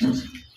Thank you.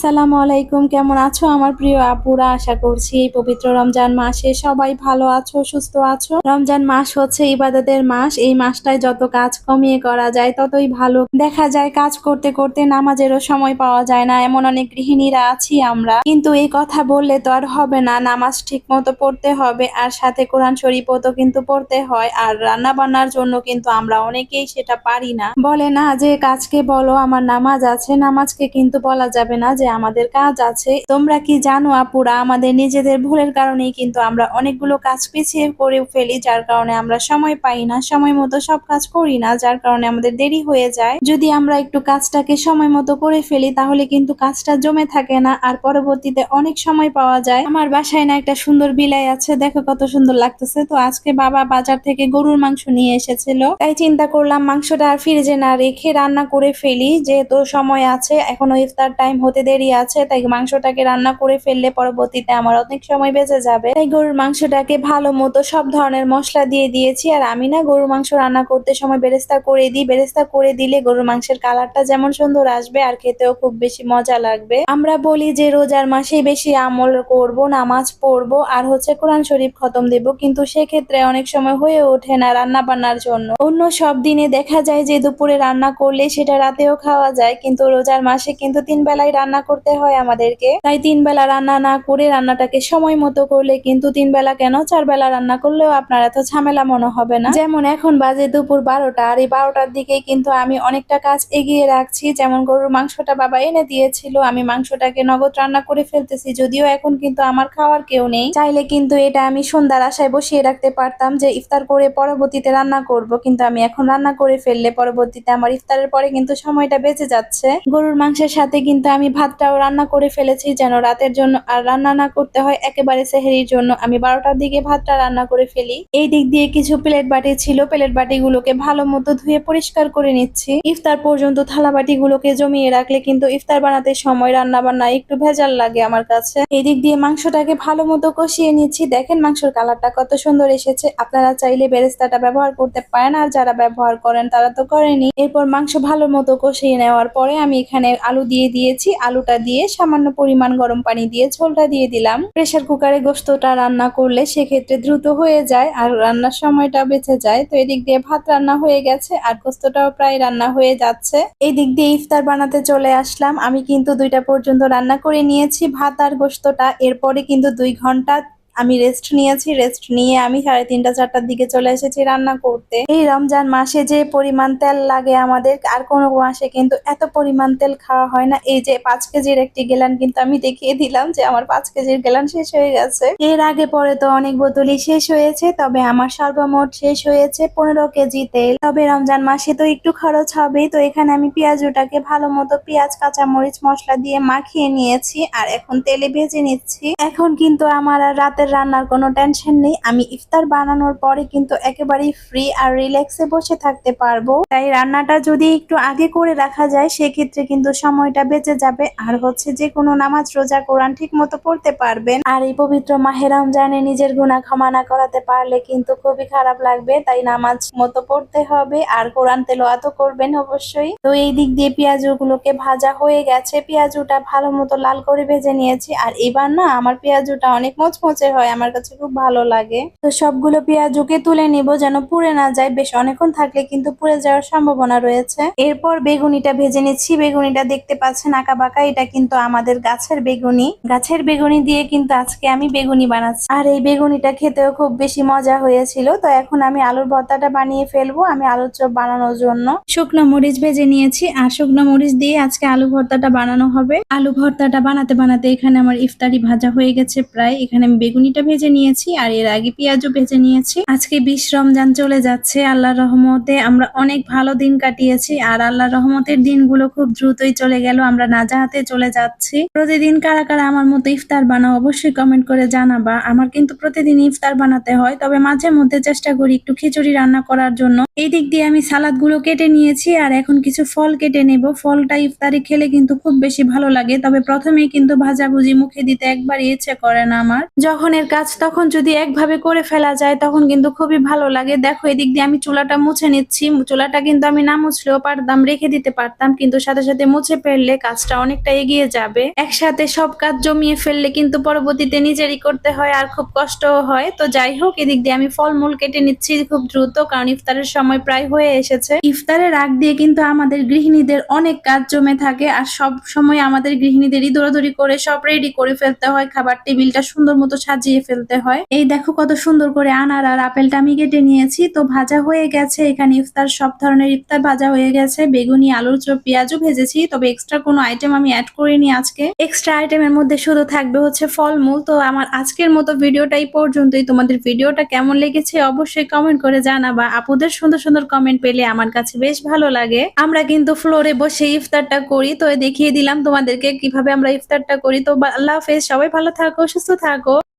আসসালামু আলাইকুম, কেমন আছো আমার প্রিয় আপুরা? আশা করছি এই পবিত্র রমজান মাসে সবাই ভালো আছো, সুস্থ আছো। রমজান মাস হচ্ছে ইবাদতের মাস, এই মাসটায় যত কাজ কমিয়ে করা যায় ততই ভালো। দেখা যায় কাজ করতে করতে নামাজেরও সময় পাওয়া যায় না, এমন অনেক গৃহিণীরা আছি আমরা। কিন্তু এই কথা বললে তো আর হবে না, নামাজ ঠিক মতো পড়তে হবে, আর সাথে কোরআন শরীফও তো কিন্তু পড়তে হয়, আর রান্না বান্নার জন্য কিন্তু আমরা অনেকেই সেটা পারি না। বলে না যে, কাজকে বলো, আমার নামাজ আছে, নামাজকে কিন্তু বলা যাবে না যে আমাদের কাজ আছে। তোমরা কি জানো আপুরা আমাদের নিজেদের ভুলের কারণেই কিন্তু আমরা অনেকগুলো কাজ পিছিয়ে করে ফেলি, যার কারণে আমরা সময় পাই না, সময় মতো সব কাজ করি না, যার কারণে আমাদের দেরি হয়ে যায়। যদি আমরা একটু কাজটাকে সময় মতো করে ফেলি, তাহলে কিন্তু কাজটা জমে থাকে না, আর পরবর্তীতে অনেক সময় পাওয়া যায়। আমার বাসায় না একটা সুন্দর বিলাই আছে, দেখো কত সুন্দর লাগতেছে। তো আজকে বাবা বাজার থেকে গরুর মাংস নিয়ে এসেছিল। তাই চিন্তা করলাম মাংসটা আর ফ্রিজে না রেখে রান্না করে ফেলি, যেহেতু সময় আছে, এখনও ইফতার টাইম হতে দেরি আছে, তাই মাংসটাকে রান্না করে ফেললে পরবর্তীতে আমার অনেক সময় বেঁচে যাবে। তাই গরুর মাংসটাকে ভালো মতো সব ধরনের মশলা দিয়ে দিয়েছি, আর আমি না গরুর মাংস রান্না করতে সময় বেরেস্তা করে দিই। বেরেস্তা করে দিলে গরুর মাংসের কালারটা যেমন সুন্দর আসবে, আর খেতেও খুব বেশি মজা লাগবে। আমরা বলি যে রোজার মাসেই বেশি আমল করব, নামাজ পড়ব, আর হচ্ছে কোরআন শরীফ খতম দেব, কিন্তু সেক্ষেত্রে অনেক সময় হয়ে ওঠে না রান্না বান্নার জন্য। অন্য সব দিনে দেখা যায় যে দুপুরে রান্না করলে সেটা রাতেও খাওয়া যায়, কিন্তু রোজার মাসে কিন্তু তিন বেলায় রান্না করতে হয় আমাদেরকে। তাই তিন বেলা রান্না না করে রান্নাটাকে সময় মতো করলে কিন্তু তিন বেলা কেন? চার বেলা রান্না করলেও আপনার এত ঝামেলা মনে হবে না। যেমন এখন বাজে দুপুর বারোটা আর এই বারোটার দিকে কিন্তু আমি অনেকটা কাজ এগিয়ে রাখছি। যেমন গরুর মাংসটা বাবা এনে দিয়েছিল, আমি মাংসটাকে নগদ রান্না করে ফেলতেছি, যদিও এখন কিন্তু আমার খাওয়ার কেউ নেই। চাইলে কিন্তু এটা আমি সন্ধ্যার আশায় বসিয়ে রাখতে পারতাম যে ইফতার করে পরবর্তীতে রান্না করব, কিন্তু আমি এখন রান্না করে ফেললে পরবর্তীতে আমার ইফতারের পরে কিন্তু সময়টা বেঁচে যাচ্ছে। গরুর মাংসের সাথে কিন্তু আমি ভাতটাও রান্না করে ফেলেছি যেন রাতের জন্য আর রান্না না করতে হয় একেবারে সেহেরির জন্য। আমি বারোটার দিকে ভাতটা রান্না করে ফেলি। এই দিক দিয়ে কিছু প্লেট বাটি ছিল। প্লেট বাটিগুলোকে ভালো মতো ধুয়ে পরিষ্কার করে নিচ্ছি। ইফতার পর্যন্ত থালা বাটিগুলোকে জমিয়ে রাখলে কিন্তু ইফতার বানাতে সময় রান্না বান্না একটু ভেজাল লাগে আমার কাছে। এই দিক দিয়ে মাংসটাকে ভালো মতো কষিয়ে নিচ্ছি। দেখেন মাংসের কালারটা কত সুন্দর এসেছে। আপনারা চাইলে বেরেস্তাটা ব্যবহার করতে পারেন আর যারা ব্যবহার করেন তারা তো করেনি। এরপর মাংস ভালো মতো কষিয়ে নেওয়ার পরে আমি এখানে আলু দিয়ে দিয়েছি। আলুটা দিয়ে সামান্য পরিমাণ গরম পানি দিয়ে ঝোলটা দিয়ে দিলাম। প্রেসার কুকারে গোস্তটা রান্না করলে সেক্ষেত্রে দ্রুত হয়ে যায় আর রান্নার সময়টা বেঁচে যায়। তো এদিক দিয়ে ভাত রান্না হয়ে গেছে আর গোস্তটাও প্রায় রান্না হয়ে যাচ্ছে। এই দিক দিয়ে ইফতার বানাতে চলে আসলাম। আমি কিন্তু দুইটা পর্যন্ত রান্না করে নিয়েছি। ভাত আর গোস্তটা এরপরে কিন্তু দুই ঘণ্টা আমি রেস্ট নিয়েছি রেস্ট নিয়ে আমি সাড়ে তিনটা, চারটার দিকে চলে এসেছি রান্না করতে। এই রমজান মাসে যে পরিমাণ তেল লাগে আমাদের, আর কোনো মাসে কিন্তু এত পরিমাণ তেল খাওয়া হয় না। এই যে পাঁচ কেজির একটি গেলান কিন্তু আমি দেখিয়ে দিলাম যে আমার পাঁচ কেজির গেলান শেষ হয়ে গেছে। এর আগে পরে তো অনেক বোতলই শেষ হয়েছে, তবে আমার সর্বমোট শেষ হয়েছে পনেরো কেজি তেল। তবে রমজান মাসে তো একটু খরচ হবেই, তো এখানে আমি পেঁয়াজটাকে ভালো মতো পেঁয়াজ, কাঁচামরিচ, মশলা দিয়ে মাখিয়ে নিয়েছি, আর এখন তেলে ভেজে নিচ্ছি। এখন কিন্তু আমার আর রাতের রান্নার কোনো টেনশন নেই। আমি ইফতার বানানোর পরে কিন্তু একেবারেই ফ্রি আর রিল্যাক্সে বসে থাকতে পারব। তাই রান্নাটা যদি একটু আগে করে রাখা যায়, সেক্ষেত্রে কিন্তু সময়টা বেঁচে যাবে। আর হচ্ছে যে কোনো নামাজ, রোজা, কোরআন ঠিক মতো পড়তে পারবেন। আর এই পবিত্র মাহে রমজানে নিজের গুণা ক্ষমা না করাতে পারলে কিন্তু খুবই খারাপ লাগবে। তাই নামাজ মতো পড়তে হবে। আর কোরআন তেলোয়াত করবেন অবশ্যই। তো এই দিক দিয়ে পেঁয়াজগুলোকে ভাজা হয়ে গেছে। পেঁয়াজুটা ভালো মতো লাল করে ভেজে নিয়েছি। আর এবার না, আমার পেঁয়াজুটা অনেক মচমচে হয় আমার কাছে খুব ভালো লাগে। তো সবগুলো পেঁয়াজুকে তুলে নিব যেন পুড়ে না যায়। বেশ অনেকক্ষণ থাকলে কিন্তু পুড়ে যাওয়ার সম্ভাবনা রয়েছে। এরপর বেগুনিটা ভেজে নিচ্ছি। বেগুনিটা দেখতে পাচ্ছেন আঁকা বাঁকা এটা কিন্তু আমাদের গাছের বেগুনি। গাছের বেগুনি দিয়ে কিন্তু আজকে আমি বেগুনি বানাচ্ছি। আর এই বেগুনিটা খেতেও খুব বেশি মজা হয়েছিল। তো এখন আমি আলুর ভর্তাটা বানিয়ে ফেলব আমি আলুর চপ বানানোর জন্য। শুকনো মরিচ ভেজে নিয়েছি। আর শুকনো মরিচ দিয়ে আজকে আলু ভর্তাটা বানানো হবে। আলু ভর্তাটা বানাতে বানাতে এখানে আমার ইফতারি ভাজা হয়ে গেছে প্রায়। এখানে আমি বেগুনি বেগুনিটা ভেজে নিয়েছি আর এর আগে পেঁয়াজও ভেজে নিয়েছি। আজকে বিশ রমজান চলে যাচ্ছে, আল্লাহর রহমতে আমরা অনেক ভালো দিন কাটিয়েছি আর আল্লাহর রহমতের দিনগুলো খুব দ্রুতই চলে গেল, আমরা নাজাহাতে চলে যাচ্ছি। প্রতিদিন কারা কারা আমার মতো ইফতার বানাও অবশ্যই কমেন্ট করে জানাবা। আমার কিন্তু প্রতিদিন ইফতার বানাতে হয়, তবে মাঝে মধ্যে চেষ্টা করি একটু খিচুড়ি রান্না করার জন্য। এই দিক দিয়ে আমি সালাদগুলো কেটে নিয়েছি আর এখন কিছু ফল কেটে নেব। ফলটা ইফতারি খেলে কিন্তু খুব বেশি ভালো লাগে, তবে প্রথমেই কিন্তু ভাজাভুজি মুখে দিতে একবার ইচ্ছে করে না আমার। যখন এর কাজ তখন যদি একভাবে করে ফেলা যায়, তখন কিন্তু খুবই ভালো লাগে। দেখো, এদিক দিয়ে আমি চুলাটা মুছে নিচ্ছি। চুলাটা কিন্তু আমি না মুছলেও পারতাম, রেখে দিতে পারতাম। কিন্তু সাথে সাথে মুছে ফেললে কাজটা অনেকটা এগিয়ে যাবে। একসাথে সব কাজ জমিয়ে ফেললে কিন্তু পরবর্তীতে নিজেরই করতে হয় আর খুব কষ্টও হয়। তো যাই হোক, এদিক দিয়ে আমি ফলমূল কেটে নিচ্ছি খুব দ্রুত, কারণ ইফতারের সময় প্রায় হয়ে এসেছে। ইফতারের আগ দিয়ে কিন্তু আমাদের গৃহিণীদের অনেক কাজ জমে থাকে আর সব সময় আমাদের গৃহিণীদেরই দৌড়াদৌড়ি করে, সব রেডি করে ফেলতে হয়। খাবার টেবিলটা সুন্দর মতো সাজিয়ে ফেলতে হয়। এই দেখো কত সুন্দর করে আনার আর আপেলটা আমি কেটে নিয়েছি। তো ভাজা হয়ে গেছে। এখানে ইফতার সব ধরনের ইফতার ভাজা হয়ে গেছে। বেগুনি, আলুর চপ, পেঁয়াজও ভেজেছি। তবে এক্সট্রা কোনো আইটেম আমি অ্যাড করিনি আজকে। এক্সট্রা আইটেমের মধ্যে শুধু থাকবে হচ্ছে ফলমূল। তো আমার আজকের মতো ভিডিওটা এই পর্যন্তই। তোমাদের ভিডিওটা কেমন লেগেছে অবশ্যই কমেন্ট করে জানাবা। আপুদের সুন্দর সুন্দর কমেন্ট পেলে আমার কাছে বেশ ভালো লাগে। আমরা কিন্তু ফ্লোরে বসে ইফতারটা করি। তো দেখিয়ে দিলাম তোমাদেরকে কীভাবে আমরা ইফতারটা করি। তো আল্লাহ হাফেজ। সবাই ভালো থাকো, সুস্থ থাকো।